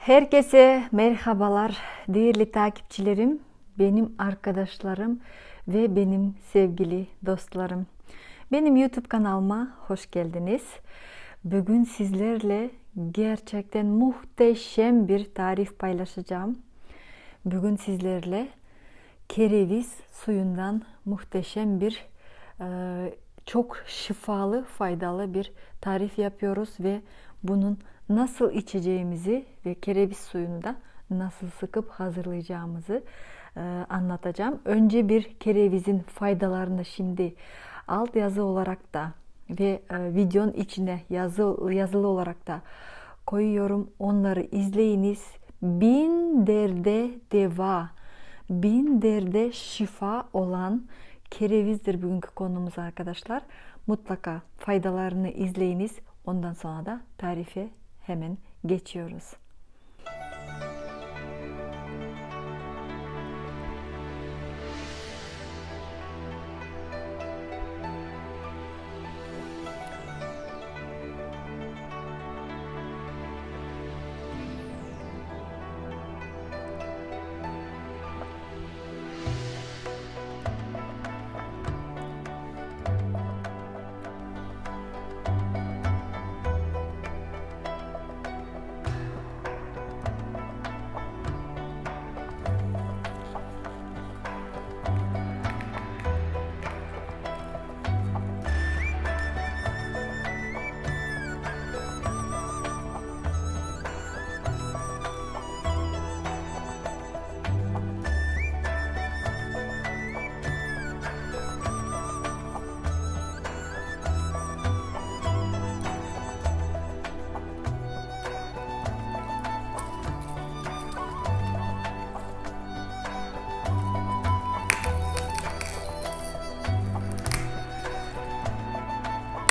Herkese merhabalar değerli takipçilerim, benim arkadaşlarım ve benim sevgili dostlarım. Benim YouTube kanalıma hoş geldiniz. Bugün sizlerle gerçekten muhteşem bir tarif paylaşacağım. Bugün sizlerle kereviz suyundan muhteşem bir e, çok şifalı, faydalı bir tarif yapıyoruz ve bunun nasıl içeceğimizi ve kereviz suyunu da nasıl sıkıp hazırlayacağımızı e, anlatacağım. Önce bir kerevizin faydalarını şimdi alt yazı olarak da ve e, videonun içine yazı, yazılı olarak da koyuyorum. Onları izleyiniz. Bin derde deva, bin derde şifa olan kerevizdir bugünkü konumuz arkadaşlar. Mutlaka faydalarını izleyiniz. Ondan sonra da tarife hemen geçiyoruz.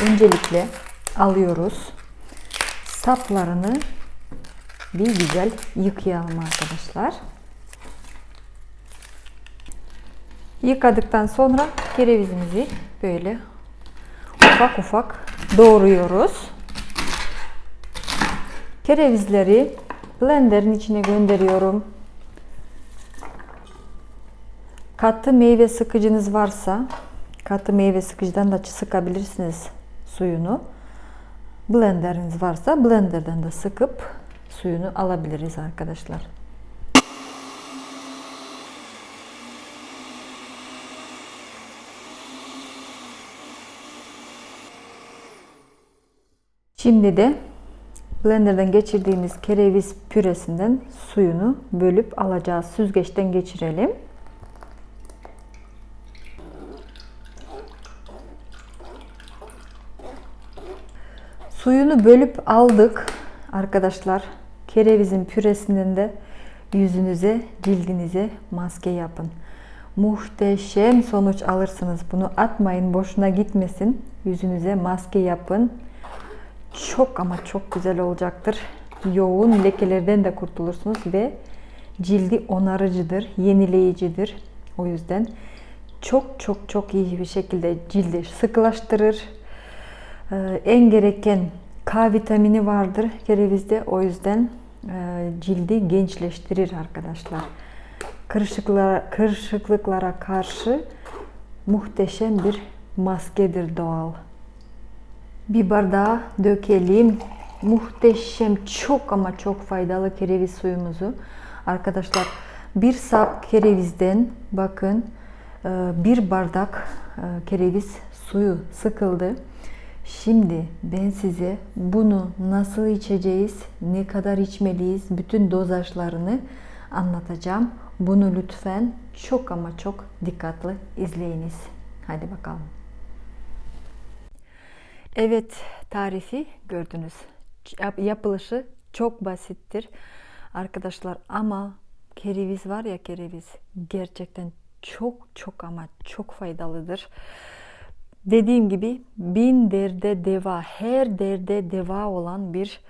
Öncelikle alıyoruz. Saplarını bir güzel yıkayalım arkadaşlar. Yıkadıktan sonra kerevizimizi böyle ufak ufak doğruyoruz. Kerevizleri blenderin içine gönderiyorum. Katı meyve sıkıcınız varsa katı meyve sıkıcıdan da sıkabilirsiniz suyunu. Blenderiniz varsa blenderden de sıkıp suyunu alabiliriz arkadaşlar. Şimdi de blenderden geçirdiğimiz kereviz püresinden suyunu bölüp alacağız. Süzgeçten geçirelim. Suyunu bölüp aldık arkadaşlar. Kerevizin püresinden de yüzünüze, cildinize maske yapın. Muhteşem sonuç alırsınız. Bunu atmayın, boşuna gitmesin. Yüzünüze maske yapın. Çok ama çok güzel olacaktır. Yoğun lekelerden de kurtulursunuz ve cildi onarıcıdır, yenileyicidir. O yüzden çok çok çok iyi bir şekilde cildi sıkılaştırır. Ee, en gereken K vitamini vardır kerevizde. O yüzden e, cildi gençleştirir arkadaşlar. Kırışıklara, kırışıklıklara karşı muhteşem bir maskedir doğal. Bir bardağa dökelim. Muhteşem çok ama çok faydalı kereviz suyumuzu. Arkadaşlar bir sap kerevizden bakın e, bir bardak e, kereviz suyu sıkıldı. Şimdi ben size bunu nasıl içeceğiz, ne kadar içmeliyiz, bütün dozajlarını anlatacağım. Bunu lütfen çok ama çok dikkatli izleyiniz. Hadi bakalım. Evet, tarifi gördünüz. Yapılışı çok basittir arkadaşlar ama kereviz var ya kereviz gerçekten çok çok ama çok faydalıdır. Dediğim gibi bin derde deva, her derde deva olan bir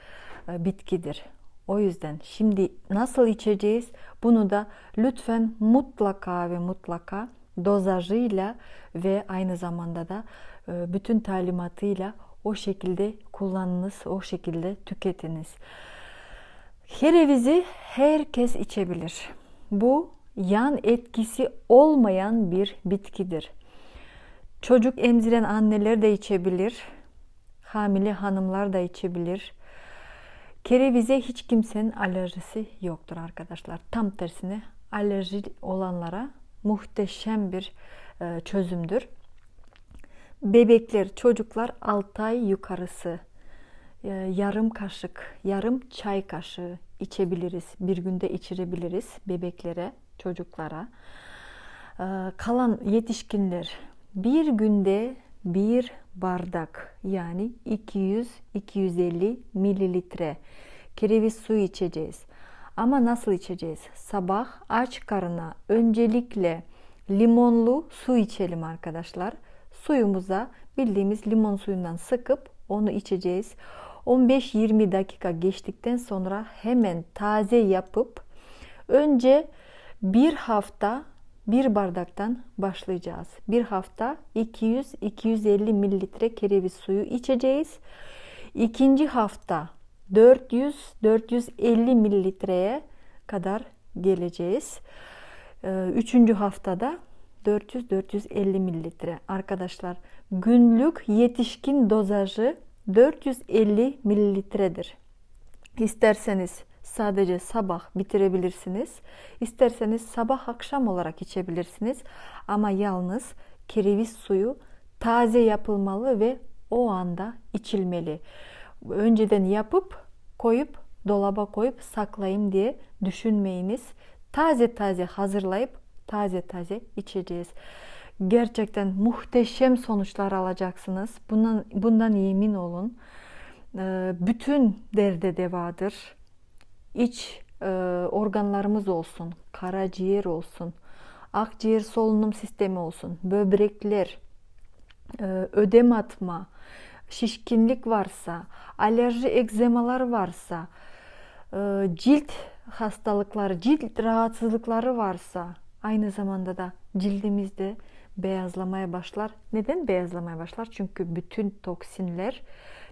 e, bitkidir. O yüzden şimdi nasıl içeceğiz? Bunu da lütfen mutlaka ve mutlaka dozajıyla ve aynı zamanda da e, bütün talimatıyla o şekilde kullanınız, o şekilde tüketiniz. Kerevizi herkes içebilir. Bu yan etkisi olmayan bir bitkidir. Çocuk emziren anneler de içebilir. Hamile hanımlar da içebilir. Kerevize hiç kimsenin alerjisi yoktur arkadaşlar. Tam tersine alerji olanlara muhteşem bir e, çözümdür. Bebekler, çocuklar 6 ay yukarısı e, yarım kaşık, yarım çay kaşığı içebiliriz. Bir günde içirebiliriz bebeklere, çocuklara. E, Kalan yetişkinler bir günde bir bardak yani 200-250 mililitre kereviz suyu içeceğiz. Ama nasıl içeceğiz? Sabah aç karına öncelikle limonlu su içelim arkadaşlar. Suyumuza bildiğimiz limon suyundan sıkıp onu içeceğiz. 15-20 dakika geçtikten sonra hemen taze yapıp önce bir hafta bir bardaktan başlayacağız. Bir hafta 200-250 mililitre kereviz suyu içeceğiz. İkinci hafta 400-450 mililitreye kadar geleceğiz. Ee, Üçüncü haftada 400-450 mililitre. Arkadaşlar günlük yetişkin dozajı 450 mililitredir. İsterseniz sadece sabah bitirebilirsiniz. İsterseniz sabah akşam olarak içebilirsiniz. Ama yalnız kereviz suyu taze yapılmalı ve o anda içilmeli. Önceden yapıp koyup dolaba koyup saklayayım diye düşünmeyiniz. Taze taze hazırlayıp taze taze içeceğiz. Gerçekten muhteşem sonuçlar alacaksınız. Bundan bundan yemin olun. Ee, Bütün derde devadır. İç e, organlarımız olsun, karaciğer olsun, akciğer solunum sistemi olsun, böbrekler, e, ödem atma, şişkinlik varsa, alerji egzemalar varsa, e, cilt hastalıkları, cilt rahatsızlıkları varsa aynı zamanda da cildimizde beyazlamaya başlar. Neden beyazlamaya başlar? Çünkü bütün toksinler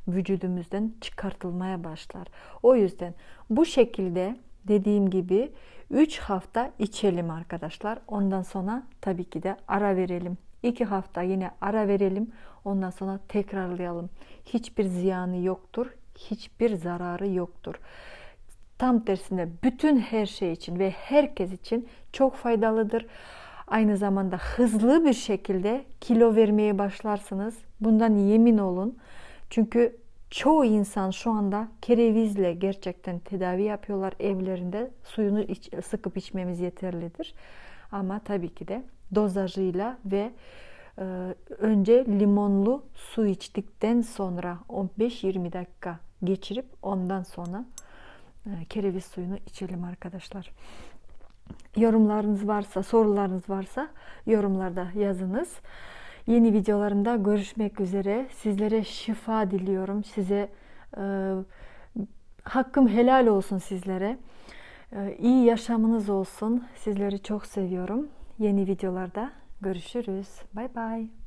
vücudumuzdan çıkartılmaya başlar. O yüzden bu şekilde dediğim gibi 3 hafta içelim arkadaşlar. Ondan sonra tabii ki de ara verelim. 2 hafta yine ara verelim. Ondan sonra tekrarlayalım. Hiçbir ziyanı yoktur. Hiçbir zararı yoktur. Tam tersine bütün her şey için ve herkes için çok faydalıdır. Aynı zamanda hızlı bir şekilde kilo vermeye başlarsınız. Bundan yemin olun. Çünkü çoğu insan şu anda kerevizle gerçekten tedavi yapıyorlar evlerinde. Suyunu iç, sıkıp içmemiz yeterlidir. Ama tabii ki de dozajıyla ve e, önce limonlu su içtikten sonra 15-20 dakika geçirip ondan sonra e, kereviz suyunu içelim arkadaşlar. Yorumlarınız varsa, sorularınız varsa yorumlarda yazınız. Yeni videolarımda görüşmek üzere. Sizlere şifa diliyorum. Size e, hakkım helal olsun sizlere. E, iyi yaşamınız olsun. Sizleri çok seviyorum. Yeni videolarda görüşürüz. Bay bay.